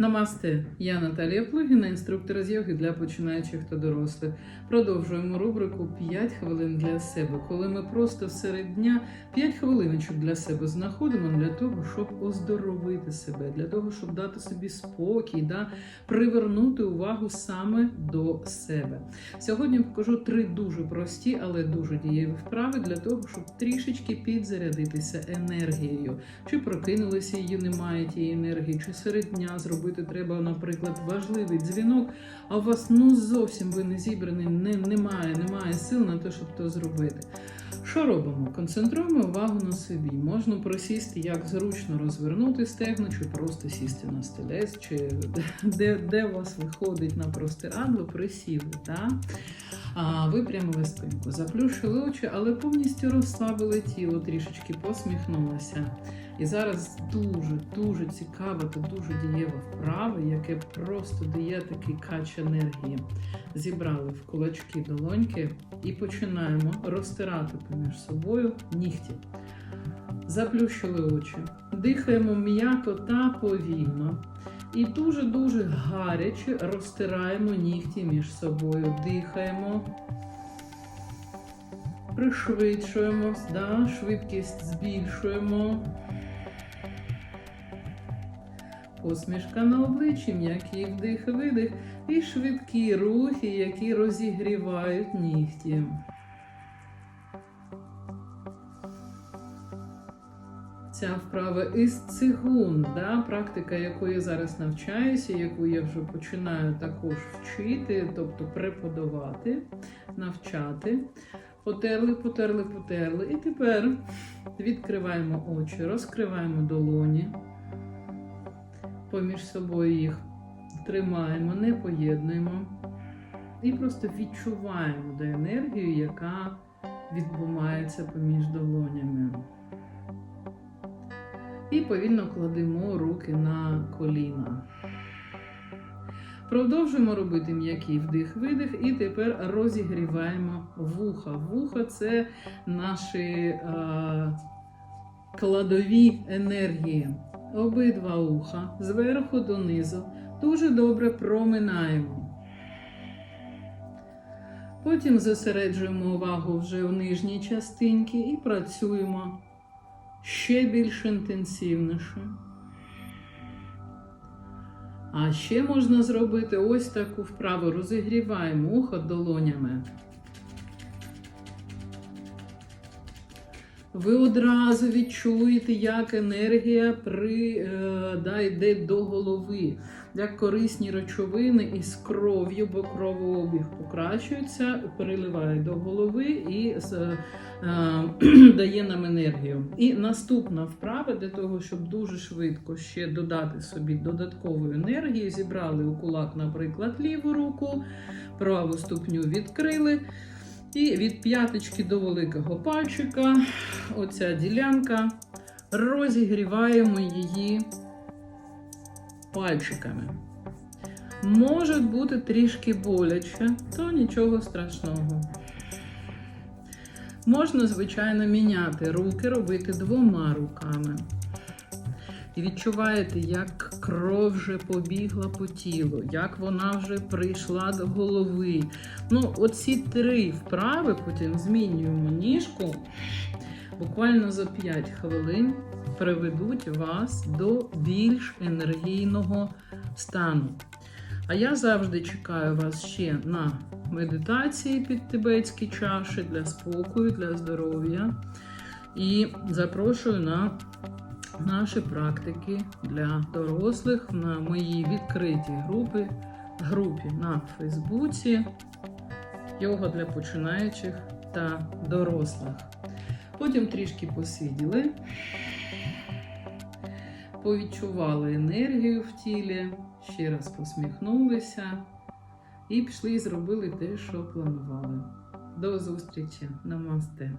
Намасте, я Наталія Плугіна, інструктор з йоги для починаючих та дорослих. Продовжуємо рубрику «5 хвилин для себе, коли ми просто серед дня 5 хвилиночок для себе знаходимо для того, щоб оздоровити себе, для того, щоб дати собі спокій, да, привернути увагу саме до себе. Сьогодні покажу три дуже прості, але дуже дієві вправи для того, щоб трішечки підзарядитися енергією. Чи прокинулися її, немає тієї енергії, чи серед дня зробити треба, наприклад, важливий дзвінок, а у вас ну зовсім ви не зібрані, не, немає, немає сил на те, щоб то зробити. Що робимо? Концентруємо увагу на собі. Можна присісти, як зручно розвернути стегно, чи просто сісти на стілець, чи де, де у вас виходить на простирадло, присіли. Випрямили спинку, заплющили очі, але повністю розслабили тіло, трішечки посміхнулися. І зараз дуже-дуже цікава та дуже дієва вправа, яке просто дає такий кач енергії. Зібрали в кулачки долоньки і починаємо розтирати поміж собою нігті. Заплющили очі, дихаємо м'яко та повільно. І дуже-дуже гаряче розтираємо нігті між собою. Дихаємо, пришвидшуємо, да, швидкість збільшуємо. Посмішка на обличчі, м'який вдих-видих і швидкі рухи, які розігрівають нігті. Ця вправа із цигун, да, практика, якої зараз навчаюся, яку я вже починаю також вчити, тобто преподавати, навчати. Потерли, потерли, потерли. І тепер відкриваємо очі, розкриваємо долоні. Поміж собою їх тримаємо, не поєднуємо. І просто відчуваємо до енергію, яка відбувається поміж долонями. І повільно кладемо руки на коліна. Продовжуємо робити м'який вдих-видих, і тепер розігріваємо вуха. Вуха це наші е, кладові енергії. Обидва уха зверху донизу дуже добре проминаємо. Потім зосереджуємо увагу вже в нижній частинці і працюємо ще більш інтенсивніше. А ще можна зробити ось таку вправу. Розігріваємо ухо долонями. Ви одразу відчуєте, як енергія при, е, да, йде до голови, як корисні речовини із кров'ю, бо кровообіг покращується, переливає до голови і е, е, дає нам енергію. І наступна вправа для того, щоб дуже швидко ще додати собі додаткової енергії, зібрали у кулак, наприклад, ліву руку, праву ступню відкрили. І від п'яточки до великого пальчика, оця ділянка, розігріваємо її пальчиками. Може бути трішки боляче, то нічого страшного. Можна, звичайно, міняти руки, робити двома руками. Відчуваєте, як кров вже побігла по тілу, як вона вже прийшла до голови. Ну, оці три вправи, потім змінюємо ніжку. Буквально за 5 хвилин приведуть вас до більш енергійного стану. А я завжди чекаю вас ще на медитації під тибетські чаші для спокою, для здоров'я. І запрошую на наші практики для дорослих на моїй відкритій групі, групі на Фейсбуці, йога для починаючих та дорослих. Потім трішки посиділи, повідчували енергію в тілі, ще раз посміхнулися і пішли і зробили те, що планували. До зустрічі! Намасте!